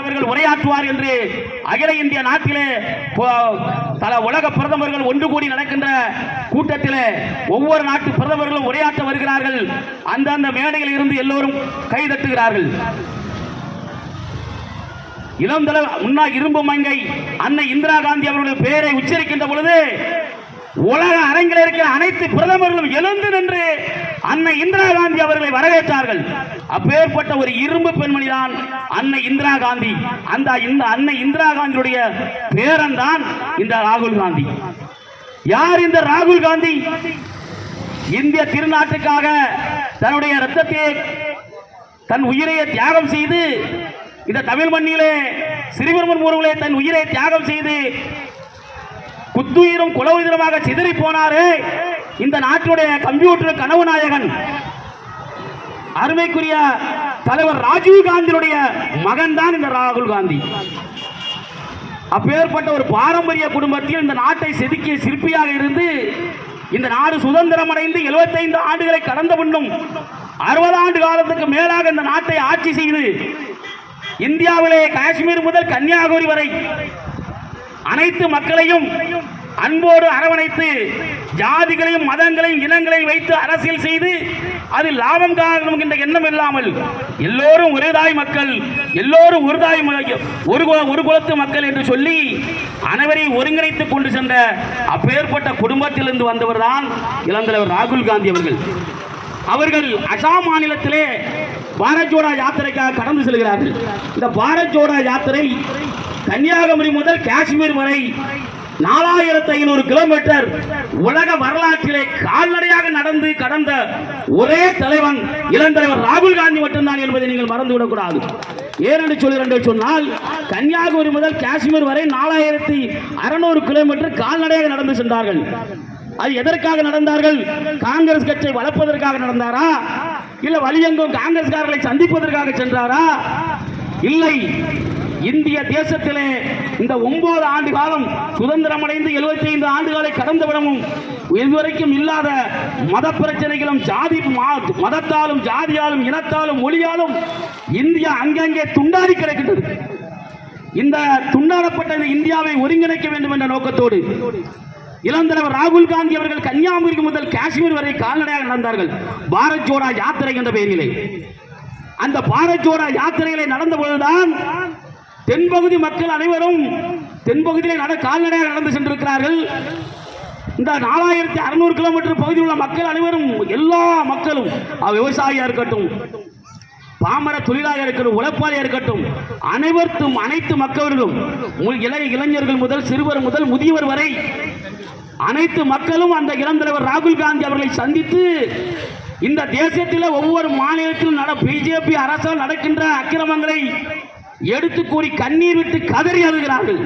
அவர்கள் உரையாற்றுவார் என்று அகில இந்திய நாட்டிலே பல உலக பிரதமர்கள் ஒன்று கூடி நடக்கின்ற கூட்டத்திலே ஒவ்வொரு நாட்டு பிரதமர்களும் உரையாற்ற வருகிறார்கள். அந்தந்த மேடையில் இருந்து எல்லோரும் கைதட்டுகிறார்கள். இளந்தல முன்னாள் இரும்பு மங்கை அன்னை இந்திரா காந்தி அவருடைய பெயரை உச்சரிக்கின்ற பொழுது உலக அரங்கில் இருக்கிற அனைத்து பிரதமர்களும் எழுந்து நின்று அன்னை இந்திரா காந்தி அவர்களை வரவேற்றார்கள். அப்பேற்பட்ட ஒரு இரும்பு பெண்மணி தான் அன்னை இந்திரா காந்தி. அந்த இந்த அன்னை இந்திரா காந்தியுடைய பேரன் தான் இந்த ராகுல் காந்தி. யார் இந்த ராகுல் காந்தி? இந்திய திருநாட்டுக்காக தன்னுடைய ரத்தத்தை தன் உயிரையே தியாகம் செய்து இந்த தமிழ் மண்ணிலே சிறுவர்மன் முருகலே தன் உயிரை தியாகம் செய்து குத்துயிரும் குல உயிரமாக சிதறி போனாரே. இந்த நாட்டுடைய கம்ப்யூட்டர் கனவு நாயகன் அருமைக்குரிய தலைவர் ராஜீவ் காந்தியுடைய மகன் தான் இந்த ராகுல் காந்தி. அப்பேற்பட்ட ஒரு பாரம்பரிய குடும்பத்தில் இந்த நாட்டை செதுக்கிய சிற்பியாக இருந்து இந்த நாடு சுதந்திரம் அடைந்து 75 ஆண்டுகளை கடந்த பின்னும் அறுபது ஆண்டு காலத்துக்கு மேலாக இந்த நாட்டை ஆட்சி செய்து இந்தியாவிலே காஷ்மீர் முதல் கன்னியாகுமரி வரை அனைத்து மக்களையும் அன்போடு அரவணைத்து ஜாதிகளையும் மதங்களையும் இனங்களையும் வைத்து அரசியல் செய்து அது லாபம் காரணம் என்ற எண்ணம் இல்லாமல் எல்லோரும் ஒரே தாய் மக்கள் எல்லோரும் ஒரு தாய் ஒரு குல- ஒரு குலத்து மக்கள் என்று சொல்லி அனைவரையும் ஒருங்கிணைத்துக் கொண்டு சென்ற அப்பேற்பட்ட குடும்பத்திலிருந்து வந்தவர் தான் இளந்தலைவர் ராகுல் காந்தி அவர்கள். அவர்கள் அசாம் மாநிலத்திலே பாரத் ஜோடா யாத்திரைக்காக கடந்து செல்கிறார்கள். இந்த பாரத் ஜோடா யாத்திரை கன்னியாகுமரி முதல் காஷ்மீர் வரை நாலாயிரத்து ஐநூறு கிலோமீட்டர் உலக வரலாற்றிலே கால்நடையாக நடந்து கடந்த ஒரே தலைவன் இளந்தலைவர் ராகுல் காந்தி மட்டும்தான் என்பதை நீங்கள் மறந்துவிடக்கூடாது. ஏனென்று சொல்கிறேன் சொன்னால் கன்னியாகுமரி முதல் காஷ்மீர் வரை நாலாயிரத்தி அறுநூறு கிலோமீட்டர் கால்நடையாக நடந்து சென்றார்கள். அது எதற்காக நடந்தார்கள்? காங்கிரஸ் கட்சியை வளர்ப்பதற்காக நடந்தாரா? இல்ல வழியெங்கும் காங்கிரஸ்காரர்களை சந்திப்பதற்காக சென்றாரா? இல்லை இந்திய தேசத்திலே இந்த ஒன்பது ஆண்டு காலம் சுதந்திரம் அடைந்து 75 ஆண்டுகளை கடந்த விடமும் இதுவரைக்கும் இல்லாத மத பிரச்சனைகளும் ஜாதி மதத்தாலும் ஜாதியாலும் இனத்தாலும் மொழியாலும் இந்தியா அங்கங்கே துண்டாடி கிடக்கின்றது. இந்த துண்டாடப்பட்ட இந்த இந்தியாவை ஒருங்கிணைக்க வேண்டும் என்ற நோக்கத்தோடு இளந்தலைவர் ராகுல் காந்தி அவர்கள் கன்னியாகுமரி முதல் காஷ்மீர் வரை கால்நடையாக நடந்தார்கள். பாரத் ஜோடா யாத்திரை என்ற பெயரிலே. அந்த பாரத் ஜோடா யாத்திரைகளை நடந்த பொழுதுதான் தென்பகுதி மக்கள் அனைவரும் தென்பகுதியிலே நட கால்நடையாக நடந்து சென்றிருக்கிறார்கள். இந்த நாலாயிரத்தி அறுநூறு கிலோமீட்டர் பகுதியில் உள்ள மக்கள் அனைவரும் எல்லா மக்களும் விவசாயியாக இருக்கட்டும் பாமர தொழிலாக இருக்கட்டும் உழைப்பாளியாக இருக்கட்டும் அனைவருக்கும் அனைத்து மக்களும் இளைய இளைஞர்கள் முதல் சிறுவர் முதல் முதியவர் வரை அனைத்து மக்களும் அந்த இளந்தலைவர் ராகுல் காந்தி அவர்களை சந்தித்து இந்த தேசத்தில் ஒவ்வொரு மாநிலத்திலும் நட பிஜேபி அரசால் நடக்கின்ற அக்கிரமங்களை எடுத்து கூறி கண்ணீர் விட்டு கதறி அழுகிறார்கள்.